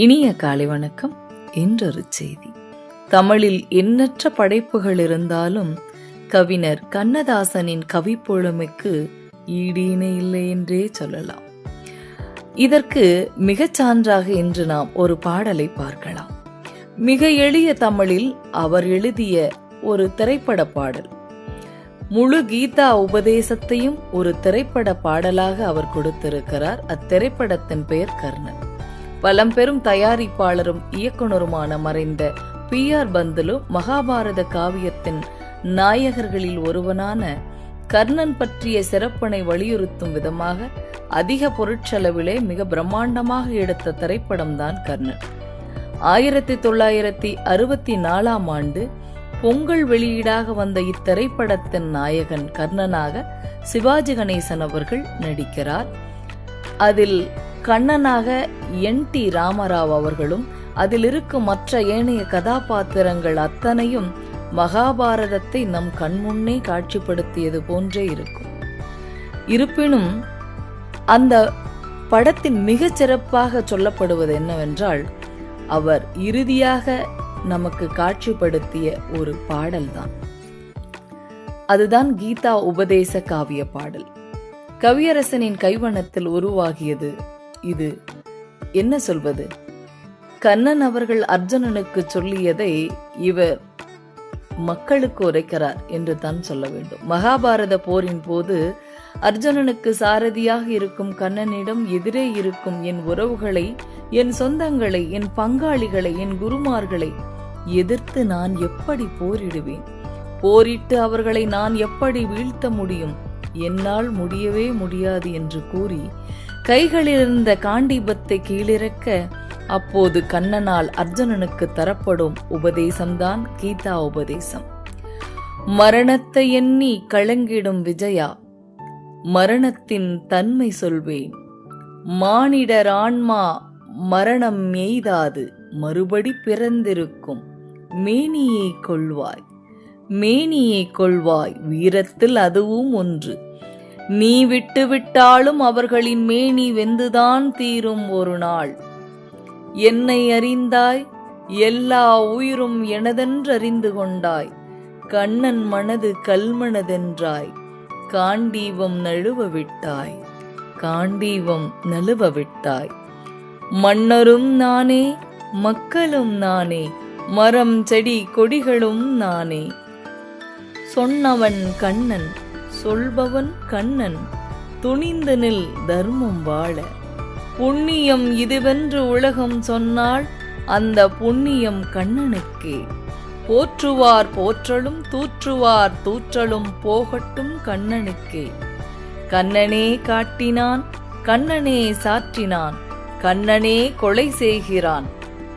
இனிய காலை வணக்கம். என்றொரு செய்தி. தமிழில் எண்ணற்ற படைப்புகள் இருந்தாலும் கவிஞர் கண்ணதாசனின் கவிப்பொழுமைக்கு ஈடீனே இல்லை என்றே சொல்லலாம். இதற்கு மிகச் சான்றாக இன்று நாம் ஒரு பாடலை பார்க்கலாம். மிக எளிய தமிழில் அவர் எழுதிய ஒரு திரைப்பட பாடல். முழு கீதா உபதேசத்தையும் ஒரு திரைப்பட பாடலாக அவர் கொடுத்திருக்கிறார். அத்திரைப்படத்தின் பெயர் கர்ணன். பலம்பெரும் தயாரிப்பாளரும் இயக்குனருமான மறைந்த பி ஆர் பந்துலு மகாபாரத காவியத்தின் நாயகர்களில் ஒருவனான கர்ணன் பற்றிய சிறப்பினை வலியுறுத்தும் விதமாக அதிக பொருட்செலவிலே மிக பிரம்மாண்டமாக எடுத்த திரைப்படம்தான் கர்ணன். ஆயிரத்தி தொள்ளாயிரத்தி அறுபத்தி நாலாம் ஆண்டு பொங்கல் வெளியீடாக வந்த இத்திரைப்படத்தின் நாயகன் கர்ணனாக சிவாஜி கணேசன் அவர்கள் நடிக்கிறார். அதில் கண்ணனாக என் டி ராமராவ் அவர்களும் அதில் இருக்கும் மற்ற ஏனைய கதாபாத்திரங்கள் அத்தனையும் மகாபாரதத்தை நம் கண்முன்னே காட்சிப்படுத்தியது போன்றே இருக்கும். இருப்பினும் அந்த படத்தின் மிகச் சிறப்பாக சொல்லப்படுவது என்னவென்றால் அவர் இறுதியாக நமக்கு காட்சிப்படுத்திய ஒரு பாடல்தான். அதுதான் கீதா உபதேச காவிய பாடல். கவியரசனின் கைவண்ணத்தில் உருவாகியது இது என்ன சொல்வது? கண்ணன் அவர்கள் அர்ஜுனனுக்கு சொல்லியதை இவர் மக்களுக்கு உரைக்கிறார் என்று தான் சொல்ல வேண்டும். மகாபாரத போரின் போது அர்ஜுனனுக்கு சாரதியாக இருக்கும் கண்ணனிடம் எதிரே இருக்கும் என் உறவுகளை என் சொந்தங்களை என் பங்காளிகளை என் குருமார்களை எதிர்த்து நான் எப்படி போரிடுவேன்? போரிட்டு அவர்களை நான் எப்படி வீழ்த்த முடியும்? என்னால் முடியவே முடியாது என்று கூறி கைகளிலிருந்த காண்டீபத்தை கீழிறக்க அப்போது கண்ணனால் அர்ஜுனனுக்கு தரப்படும் உபதேசம்தான் கீதா உபதேசம். மரணத்தை எண்ணி கலங்கிடும் விஜயா மரணத்தின் தன்மை சொல்வேன். மானிடர் ஆன்மா மரணம் எய்தாது மறுபடி பிறந்திருக்கும். மேனியை கொள்வாய் மேனியை கொள்வாய் வீரத்தில் அதுவும் ஒன்று. நீ விட்டு விட்டாலும் அவர்களின் மேனி வெந்துதான் தீரும் ஒரு நாள். என்னை அறிந்தாய் எல்லா உயிரும் எனதென்றறிந்து கொண்டாய். கண்ணன் மனது கல்மனதென்றாய் காண்டீவம் நழுவ விட்டாய். காண்டீவம் நழுவ விட்டாய். மன்னரும் நானே மக்களும் நானே மரம் செடி கொடிகளும் நானே. சொன்னவன் கண்ணன் சொல்பவன் கண்ணன் துணிந்து நில் தர்மம் வாழ. புண்ணியம் இதுவென்று உலகம் சொன்னால் அந்த புண்ணியம் கண்ணனுக்கே. போற்றுவார் போற்றலும் தூற்றுவார் தூற்றலும் போகட்டும் கண்ணனுக்கே. கண்ணனே காட்டினான் கண்ணனே சாற்றினான் கண்ணனே கொலை செய்கிறான்.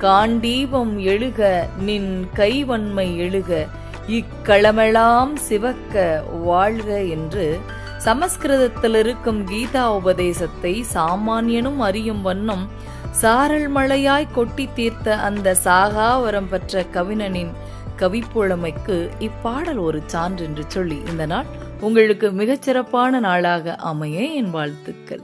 காண்டீபம் எழுக நின் கைவன்மை எழுக இக்களமெல்லாம் சிவக்க வாழ்க என்று சமஸ்கிருதத்தில் இருக்கும் கீதா உபதேசத்தை சாமானியனும் அறியும் வண்ணம் சாரல் மழையாய் கொட்டி தீர்த்த அந்த சாகாவரம் பெற்ற கவிஞனின் கவிப்புழமைக்கு இப்பாடல் ஒரு சான்று என்று சொல்லி இந்த நாள் உங்களுக்கு மிகச்சிறப்பான நாளாக அமைய என் வாழ்த்துக்கள்.